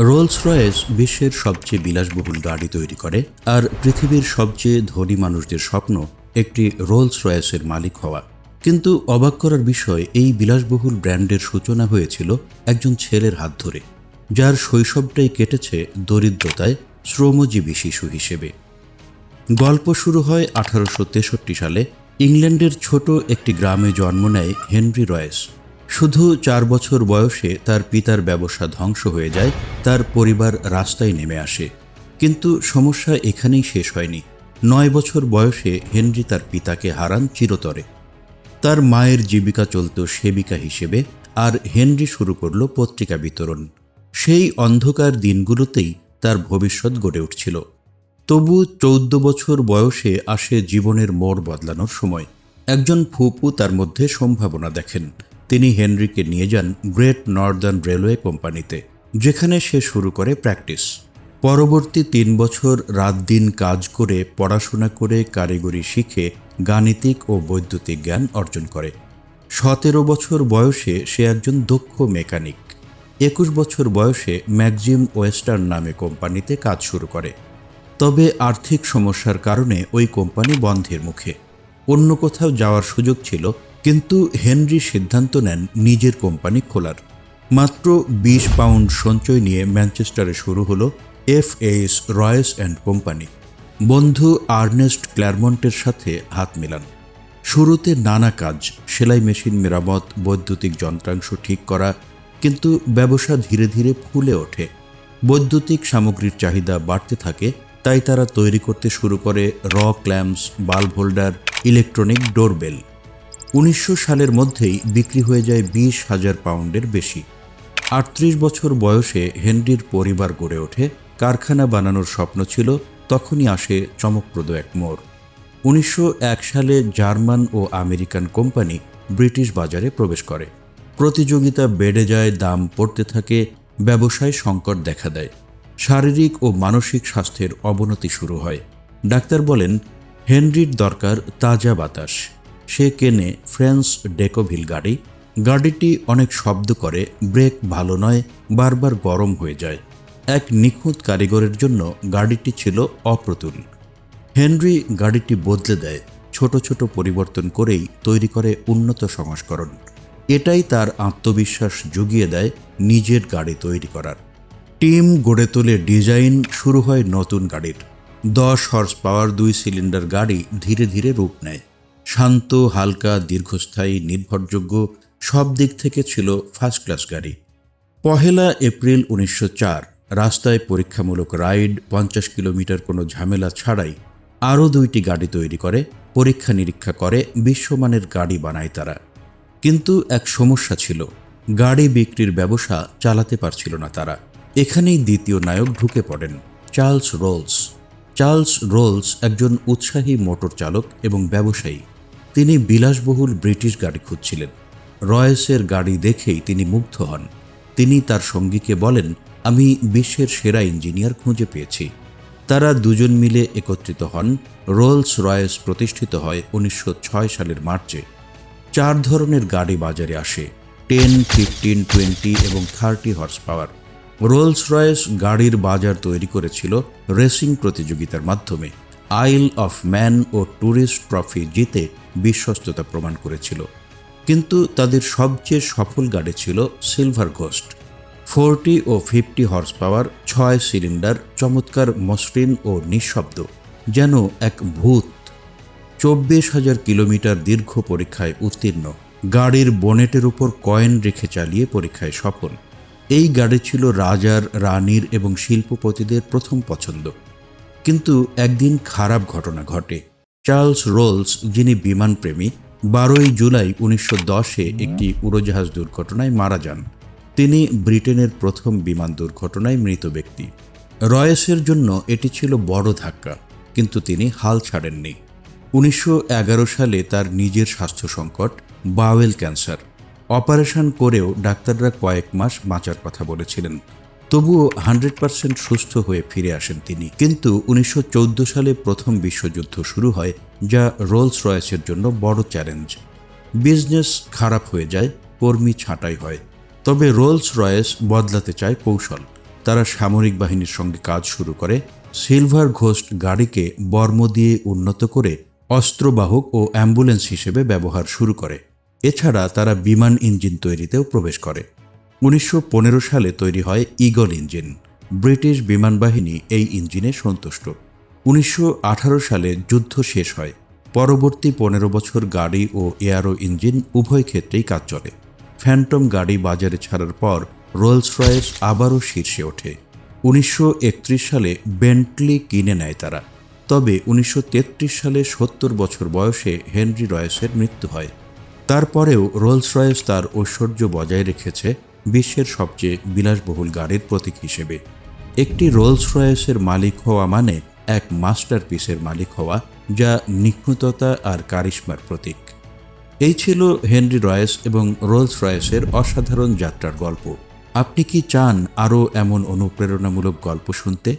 Rolls Royce বিশ্বের সবচেয়ে বিলাসবহুল গাড়ি তৈরি করে আর পৃথিবীর সবচেয়ে ধনী মানুষদের স্বপ্ন একটি রোলস রয়েসের মালিক হওয়া। কিন্তু অবাক করার বিষয়, এই বিলাসবহুল ব্র্যান্ডের সূচনা হয়েছিল একজন ছেলের হাত ধরে, যার শৈশবটাই কেটেছে দরিদ্রতায় শ্রমজীবী শিশু হিসেবে। গল্প শুরু হয় আঠারোশো তেষট্টি সালে। ইংল্যান্ডের ছোট একটি গ্রামে জন্ম নেয় হেনরি রয়েস। শুধু চার বছর বয়সে তার পিতার ব্যবসা ধ্বংস হয়ে যায়, তার পরিবার রাস্তায় নেমে আসে। কিন্তু সমস্যা এখানেই শেষ হয়নি। নয় বছর বয়সে হেনরি তার পিতাকে হারান চিরতরে। তার মায়ের জীবিকা চলত সেবিকা হিসেবে, আর হেনরি শুরু করল পত্রিকা বিতরণ। সেই অন্ধকার দিনগুলোতেই তার ভবিষ্যৎ গড়ে উঠছিল। তবু চৌদ্দ বছর বয়সে আসে জীবনের মোড় বদলানোর সময়। একজন ফুপু তার মধ্যে সম্ভাবনা দেখেন। তিনি হেনরিকে নিয়ে যান গ্রেট নর্দার্ন রেলওয়ে কোম্পানিতে, যেখানে সে শুরু করে প্র্যাকটিস। পরবর্তী তিন বছর রাত দিন কাজ করে, পড়াশোনা করে কারিগরি শিখে গাণিতিক ও বৈদ্যুতিক জ্ঞান অর্জন করে। সতেরো বছর বয়সে সে একজন দক্ষ মেকানিক। একুশ বছর বয়সে ম্যাকজিম ওয়েস্টার্ন নামে কোম্পানিতে কাজ শুরু করে। তবে আর্থিক সমস্যার কারণে ওই কোম্পানি বন্ধের মুখে। অন্য কোথাও যাওয়ার সুযোগ ছিল কিন্তু হেনরি সিদ্ধান্ত নেন নিজের কোম্পানি খোলার। মাত্র বিশ পাউন্ড সঞ্চয় নিয়ে ম্যানচেস্টারে শুরু হলো F H Royce and company. বন্ধু আর্নেস্ট ক্ল্যারমন্টের সাথে হাত মেলান। শুরুতে নানা কাজ, সেলাই মেশিন মেরামত, বৈদ্যুতিক যন্ত্রাংশ ঠিক করা, কিন্তু ব্যবসা ধীরে ধীরে ফুলে ওঠে। বৈদ্যুতিক সামগ্রীর চাহিদা বাড়তে থাকে, তাই তারা তৈরি করতে শুরু করে র clamps bulb holder, electronic doorbell. উনিশশো সালের মধ্যেই বিক্রি হয়ে যায় বিশ হাজার পাউন্ডের বেশি। আটত্রিশ বছর বয়সে হেনরির পরিবার গড়ে ওঠে, কারখানা বানানোর স্বপ্ন ছিল, তখনই আসে চমকপ্রদ এক মোড়। উনিশশো এক সালে জার্মান ও আমেরিকান কোম্পানি ব্রিটিশ বাজারে প্রবেশ করে। প্রতিযোগিতা বেড়ে যায়, দাম পড়তে থাকে, ব্যবসায় সংকট দেখা দেয়। শারীরিক ও মানসিক স্বাস্থ্যের অবনতি শুরু হয়। ডাক্তার বলেন, হেনরির দরকার তাজা বাতাস। সে কেনে ফ্রেন্স ডেকোভিল গাড়ি। গাড়িটি অনেক শব্দ করে, ব্রেক ভালো নয়, বারবার গরম হয়ে যায়। এক নিখুঁত কারিগরের জন্য গাড়িটি ছিল অপ্রতুল। হেনরি গাড়িটি বদলে দেয়, ছোট ছোট পরিবর্তন করেই তৈরি করে উন্নত সংস্করণ। এটাই তার আত্মবিশ্বাস জুগিয়ে দেয় নিজের গাড়ি তৈরি করার। টিম গড়ে তোলে ডিজাইন, শুরু হয় নতুন গাড়ির। দশ হর্স পাওয়ার দুই সিলিন্ডার গাড়ি ধীরে ধীরে রূপ নেয়। শান্ত, হালকা, দীর্ঘস্থায়ী, নির্ভরযোগ্য সব দিক থেকে ছিল ফার্স্ট ক্লাস গাড়ি। পহেলা এপ্রিল উনিশশো চার, রাস্তায় পরীক্ষামূলক রাইড, পঞ্চাশ কিলোমিটার কোনো ঝামেলা ছাড়াই আরও দুইটি গাড়ি তৈরি করে, পরীক্ষা নিরীক্ষা করে বিশ্বমানের গাড়ি বানায় তারা। কিন্তু এক সমস্যা ছিল, গাড়ি বিক্রির ব্যবসা চালাতে পারছিল না তারা। এখানেই দ্বিতীয় নায়ক ঢুকে পড়েন, চার্লস রোলস। চার্লস রোলস একজন উৎসাহী মোটর চালক এবং ব্যবসায়ী। তিনি বিলাসবহুল ব্রিটিশ গাড়ি খুঁজছিলেন। রয়েসের গাড়ি দেখেই তিনি মুগ্ধ হন। তিনি তার সঙ্গীকে বলেন, আমি বিশ্বের সেরা ইঞ্জিনিয়ার খুঁজে পেয়েছি। তারা দুজন মিলে একত্রিত হন। রোলস রয়েস প্রতিষ্ঠিত হয় উনিশশো ছয় সালের মার্চে। চার ধরনের গাড়ি বাজারে আসে, টেন, ফিফটিন, টোয়েন্টি এবং thirty horse power Rolls Royce গাড়ির বাজার তৈরি করেছিল রেসিং প্রতিযোগিতার মাধ্যমে। আইল অফ ম্যান ও ট্যুরিস্ট ট্রফি জিতে বিশ্বস্ততা প্রমাণ করেছিল। কিন্তু তাদের সবচেয়ে সফল গাড়ি ছিল সিলভার ঘোস্ট। ফোরটি ও ফিফটি হর্স পাওয়ার ছয় সিলিন্ডার, চমৎকার মসৃণ ও নিঃশব্দ, যেন এক ভূত। চব্বিশ হাজার কিলোমিটার দীর্ঘ পরীক্ষায় উত্তীর্ণ, গাড়ির বনেটের উপর কয়েন রেখে চালিয়ে পরীক্ষায় সফল। এই গাড়ি ছিল রাজার, রানীর এবং শিল্পপতিদের প্রথম পছন্দ। কিন্তু একদিন খারাপ ঘটনা ঘটে। চার্লস রোলস, যিনি বিমানপ্রেমী বারোই জুলাই উনিশশো দশে একটি উড়োজাহাজ দুর্ঘটনায় মারা যান। তিনি ব্রিটেনের প্রথম বিমান দুর্ঘটনায় মৃত ব্যক্তি। রয়েসের জন্য এটি ছিল বড় ধাক্কা, কিন্তু তিনি হাল ছাড়েননি। উনিশশো এগারো সালে তার নিজের স্বাস্থ্য সংকট, বাওয়েল ক্যান্সার। অপারেশন করেও ডাক্তাররা কয়েক মাস বাঁচার কথা বলেছিলেন। তবুও হান্ড্রেড পার্সেন্ট সুস্থ হয়ে ফিরে আসেন তিনি। কিন্তু উনিশশো চৌদ্দ সালে প্রথম বিশ্বযুদ্ধ শুরু হয়, যা রোলস রয়েসের জন্য বড় চ্যালেঞ্জ। বিজনেস খারাপ হয়ে যায়, কর্মী ছাঁটাই হয়। তবে রোলস রয়েস বদলাতে চায় কৌশল। তারা সামরিক বাহিনীর সঙ্গে কাজ শুরু করে, সিলভার ঘোস্ট গাড়িকে বর্ম দিয়ে উন্নত করে অস্ত্রবাহক ও অ্যাম্বুলেন্স হিসেবে ব্যবহার শুরু করে। এছাড়া তারা বিমান ইঞ্জিন তৈরিতেও প্রবেশ করে। উনিশশো পনেরো সালে তৈরি হয় ইগল ইঞ্জিন। ব্রিটিশ বিমান বাহিনী এই ইঞ্জিনে সন্তুষ্ট। উনিশশো আঠারো সালে যুদ্ধ শেষ হয়। পরবর্তী পনেরো বছর গাড়ি ও এয়ারো ইঞ্জিন উভয় ক্ষেত্রেই কাজ চলে। ফ্যান্টম গাড়ি বাজারে ছাড়ার পর রোলস রয়েস আবারও শীর্ষে ওঠে। উনিশশো একত্রিশ সালে বেন্টলি কিনে নেয় তারা। তবে উনিশশো তেত্রিশ সালে সত্তর বছর বয়সে হেনরি রয়েসের মৃত্যু হয়। তারপরেও রোলস রয়েস তার ঐশ্বর্য বজায় রেখেছে বিশ্বের সবচেয়ে বিলাসবহুল গাড়ির প্রতীক হিসেবে। একটি রোলস রয়েসের মালিক হওয়া মানে এক মাস্টার পিসের মালিক হওয়া, যা নিখুঁততা আর কারিশ্মার প্রতীক। এই ছিল হেনরি রয়েস এবং রোলস রয়েসের অসাধারণ যাত্রার গল্প। আপনি কি চান আরও এমন অনুপ্রেরণামূলক গল্প শুনতে?